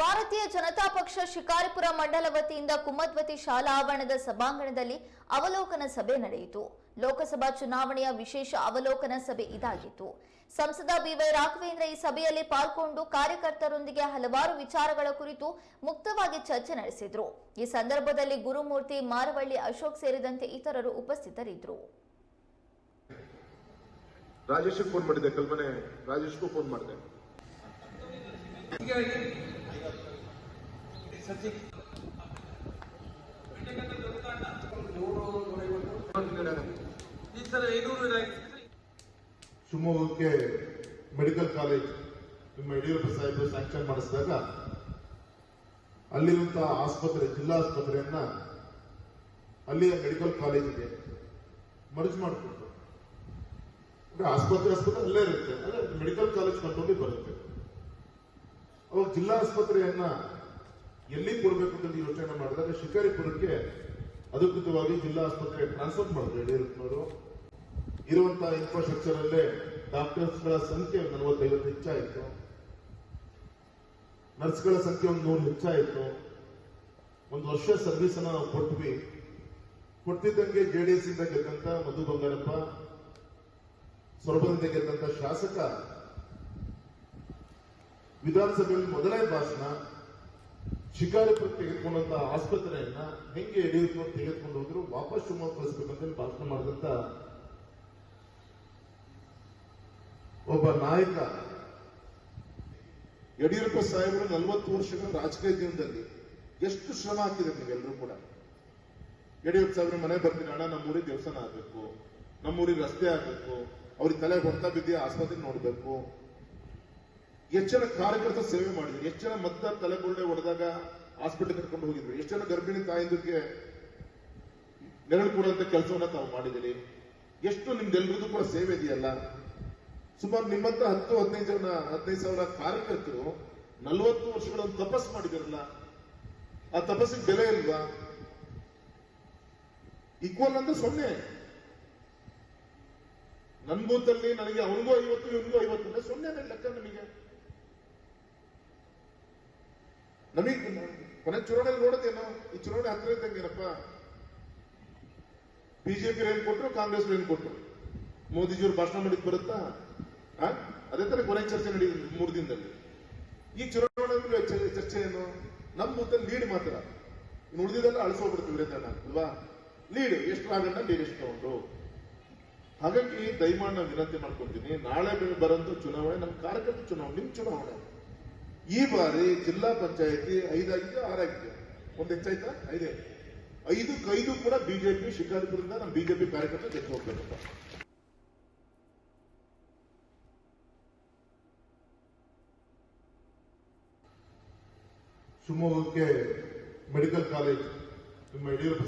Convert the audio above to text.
ಭಾರತೀಯ ಜನತಾ ಪಕ್ಷ ಶಿಕಾರಿಪುರ ಮಂಡಲ ವತಿಯಿಂದ ಕುಮದ್ವತಿ ಶಾಲಾ ಆವರಣದ ಸಭಾಂಗಣದಲ್ಲಿ ಅವಲೋಕನ ಸಭೆ ನಡೆಯಿತು. ಲೋಕಸಭಾ ಚುನಾವಣೆಯ ವಿಶೇಷ ಅವಲೋಕನ ಸಭೆ ಇದಾಗಿತ್ತು. ಸಂಸದ ಬಿವೈ ರಾಘವೇಂದ್ರ ಈ ಸಭೆಯಲ್ಲಿ ಪಾಲ್ಗೊಂಡು ಕಾರ್ಯಕರ್ತರೊಂದಿಗೆ ಹಲವಾರು ವಿಚಾರಗಳ ಕುರಿತು ಮುಕ್ತವಾಗಿ ಚರ್ಚೆ ನಡೆಸಿದ್ರು. ಈ ಸಂದರ್ಭದಲ್ಲಿ ಗುರುಮೂರ್ತಿ ಮಾರವಳ್ಳಿ ಅಶೋಕ್ ಸೇರಿದಂತೆ ಇತರರು ಉಪಸ್ಥಿತರಿದ್ದರು. ರಾಜೇಶ್ ಫೋನ್ ಮಾಡಿದೆ ಕಲ್ಪನೆ. ರಾಜೇಶ್ ಫೋನ್ ಮಾಡಿದೆ. ಶಿವಮೊಗ್ಗಕ್ಕೆ ಮೆಡಿಕಲ್ ಕಾಲೇಜ್ ನಿಮ್ಮ ಯಡಿಯೂರಪ್ಪ ಸಾಹೇಬರು ಸ್ಯಾಂಕ್ಷನ್ ಮಾಡಿಸಿದಾಗ ಅಲ್ಲಿರುವಂತಹ ಆಸ್ಪತ್ರೆ, ಜಿಲ್ಲಾ ಆಸ್ಪತ್ರೆಯನ್ನ ಅಲ್ಲಿಯ ಮೆಡಿಕಲ್ ಕಾಲೇಜಿಗೆ ಮರ್ಜ್ ಮಾಡಿಕೊಟ್ಟು ಆಸ್ಪತ್ರೆ ಆಸ್ಪತ್ರೆ ಅಲ್ಲೇ ಇರುತ್ತೆ. ಮೆಡಿಕಲ್ ಕಾಲೇಜ್ ಕಂಟ್ರೋಲಿಗೆ ಬರುತ್ತೆ. ಅವಾಗ ಜಿಲ್ಲಾ ಆಸ್ಪತ್ರೆಯನ್ನ ಎಲ್ಲಿ ಕೊಡಬೇಕು ಅಂತ ಯೋಚನೆ ಮಾಡಿದಾಗ ಶಿಕಾರಿಪುರಕ್ಕೆ ಅಧಿಕೃತವಾಗಿ ಜಿಲ್ಲಾ ಆಸ್ಪತ್ರೆ ಟ್ರಾನ್ಸ್ಫರ್ ಮಾಡಿದ್ರು ಯಡಿಯೂರಪ್ಪನವರು ಇರುವಂತಹ ಇನ್ಫ್ರಾಸ್ಟ್ರಕ್ಚರ್ ಅಲ್ಲೇ ಡಾಕ್ಟರ್ಸ್ಗಳ ಸಂಖ್ಯೆ ನಲವತ್ತೈವತ್ತು ಹೆಚ್ಚಾಯಿತು. ನರ್ಸ್ಗಳ ಸಂಖ್ಯೆ ಒಂದು ನೂರು ಹೆಚ್ಚಾಯಿತು. ಒಂದು ವರ್ಷ ಸರ್ವಿಸ್ ಅನ್ನ ನಾವು ಕೊಟ್ವಿ. ಕೊಟ್ಟಿದ್ದಂಗೆ ಜೆಡಿಎಸ್ ಇಂದ ಗೆದ್ದಂತ ಮಧು ಬಂಗಾರಪ್ಪ, ಸೊರಬದಿಂದ ಗೆದ್ದಂತ ಶಾಸಕ, ವಿಧಾನಸಭೆಯಲ್ಲಿ ಮೊದಲನೇ ಭಾಷಣ. ಶಿಕಾರಿಪುರ ತೆಗೆದುಕೊಂಡಂತ ಆಸ್ಪತ್ರೆಯನ್ನ ಹೆಂಗೆ ಯಡಿಯೂರಪ್ಪ ತೆಗೆದುಕೊಂಡು ಹೋದ್ರು ವಾಪಸ್ ಶಿವಮೊಗ್ಗ ಕಳಿಸ್ಬೇಕಂತ ಭಾಷಣ ಮಾಡಿದಂತ ಒಬ್ಬ ನಾಯಕ ಯಡಿಯೂರಪ್ಪ ಸಾಹೇಬರು ನಲವತ್ತು ವರ್ಷಗಳ ರಾಜಕೀಯ ಜೀವನದಲ್ಲಿ ಎಷ್ಟು ಶ್ರಮ ಹಾಕಿದ್ರೆ ನೀವೆಲ್ಲರೂ ಕೂಡ. ಯಡಿಯೂರಪ್ಪ ಸಾಹೇಬ್ರ ಮನೆ ಬರ್ತೀನಿ ಅಣ್ಣ, ನಮ್ಮೂರಿಗೆ ದೇವಸ್ಥಾನ ಆಗ್ಬೇಕು, ನಮ್ಮೂರಿಗೆ ರಸ್ತೆ ಆಗ್ಬೇಕು, ಅವ್ರಿಗೆ ತಲೆ ಹೊಡ್ತಾ ಬಿದ್ದಿ ಆಸ್ಪತ್ರೆ ನೋಡ್ಬೇಕು. ಎಷ್ಟು ಜನ ಕಾರ್ಯಕರ್ತ ಸೇವೆ ಮಾಡಿದ್ರು. ಎಷ್ಟು ಜನ ಮತ್ತ ತಲೆ ಬುರುಡೆ ಹೊಡೆದಾಗ ಹಾಸ್ಪಿಟಲ್ ಕರ್ಕೊಂಡು ಹೋಗಿದ್ರು. ಎಷ್ಟು ಜನ ಗರ್ಭಿಣಿ ತಾಯಿಂದಕ್ಕೆ ನೆರಳು ಕೊಡುವಂತ ಕೆಲಸವನ್ನ ತಾವು ಮಾಡಿದಿರಿ ಎಷ್ಟು ನಿಮ್ದೆಲ್ಲರದ್ದು ಕೂಡ ಸೇವೆ ಇದೆಯಲ್ಲ? ಸುಮಾರು ನಿಮ್ಮಂತ ಹತ್ತು, ಹದಿನೈದು ಜನ, ಹದಿನೈದು ಸಾವಿರ ಕಾರ್ಯಕರ್ತರು ನಲವತ್ತು ವರ್ಷಗಳನ್ನು ತಪಸ್ ಮಾಡಿದಿರಲ್ಲ? ಆ ತಪಸ್ಸಿಗೆ ಬೆಲೆ ಇಲ್ವಾ? ಈಕ್ವಲ್ ಅಂದ್ರೆ ಸೊನ್ನೆ. ನನ್ ಬೂತಲ್ಲಿ ನನಗೆ ಅವನಿಗೂ ಐವತ್ತು, ಇವನಿಗೂ ಐವತ್ತು ಅಂದ್ರೆ ಸೊನ್ನೆ ಲೆಕ್ಕ ನಮಗೆ. ನಮಗೆ ಕೊನೆ ಚುನಾವಣೆ ನೋಡೋದೇನೋ ಈ ಚುನಾವಣೆ ಹತ್ರ ಇದ್ದಂಗೇನಪ್ಪ ಬಿಜೆಪಿ ಏನ್ ಕೊಟ್ರು, ಕಾಂಗ್ರೆಸ್ ಏನ್ ಕೊಟ್ರು. ಮೋದಿಜಿಯವ್ರು ಭಾಷಣ ಮಾಡಿದ್ ಬರುತ್ತಾ? ಅದೇ ತರ ಕೊನೆ ಚರ್ಚೆ ನಡೆಯುತ್ತೆ ಮೂರು ದಿನದಲ್ಲಿ. ಈ ಚುನಾವಣೆ ಚರ್ಚೆ ಏನು? ನಮ್ಮ ಮುದ್ದಲ್ಲಿ ಲೀಡ್ ಮಾತ್ರ. ಇನ್ನು ಉಳಿದಿದ್ದೆಲ್ಲ ಅಳಿಸೋಗ್ಬಿಡ್ತೀವಿ ಅಲ್ವಾ? ಲೀಡ್ ಎಷ್ಟು ರಾಗಣ್ಣ ಲೀಡ್ ಎಷ್ಟು ತಗೊಂಡು ಹಾಗಾಗಿ ದಯಮಾಡಿ ನಾನು ವಿನಂತಿ ಮಾಡ್ಕೊಂತೀನಿ ನಾಳೆ ಬರೋಂಥ ಚುನಾವಣೆ ನಮ್ಮ ಕಾರ್ಯಕರ್ತ ಚುನಾವಣೆ, ನಿಮ್ ಚುನಾವಣೆ. ಈ ಬಾರಿ ಜಿಲ್ಲಾ ಪಂಚಾಯತಿ ಐದಾಗಿದೆ ಆರಾಗಿದೆ ಒಂದು ಹೆಚ್ಚಾಯ್ತಾ ಐದೇ. ಐದು ಐದು ಕೂಡ ಬಿಜೆಪಿ ಶಿಕಾರಿಪುರದಿಂದ ನಮ್ಮ ಬಿಜೆಪಿ ಕಾರ್ಯಕರ್ತರು ತೆಗೆದು ಹೋಗ್ಬೇಕಪ್ಪ. ಶಿವಮೊಗ್ಗಕ್ಕೆ ಮೆಡಿಕಲ್ ಕಾಲೇಜ್ ನಿಮ್ಮ ಯಡಿಯೂರಪ್ಪ